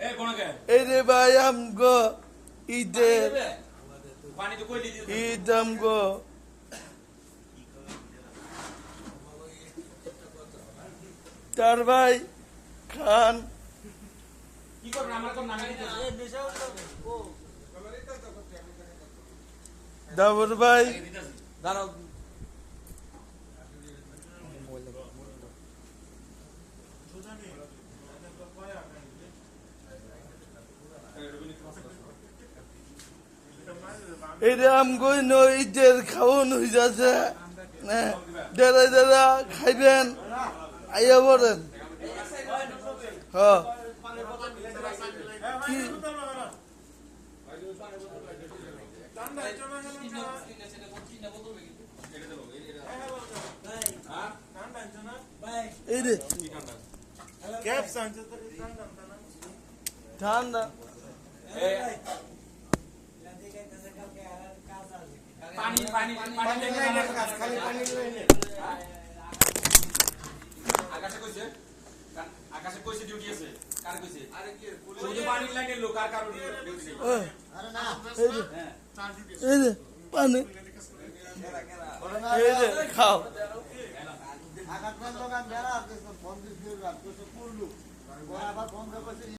এ কোনকে? এই রে ভাই আমগো ঈদের পানি তো কইলি দিস ঈদ আমগো। তার ভাই খান। দাবর ভাই। দাঁড়াও। রে আমগো ন ঈদের খাওয়ান হয়ে যাচ্ছে। দাদা দাদা খাইবেন আইয়া বলেন হ্যাঁ এই রে। ঠান্ডা পানি পানি পানি খালি পানি আকাশে কইছে? আকাশে কইছে ডিউটি আছে। কার কইছে? আরে কি শুধু পানির লাইনের লোক আর কারও ডিউটি নেই। ও, এই রে এই রে পানি। এই রে খাও। আঘাত দোকান বেড়া বন্ধ করল আবার বন্ধ করছে।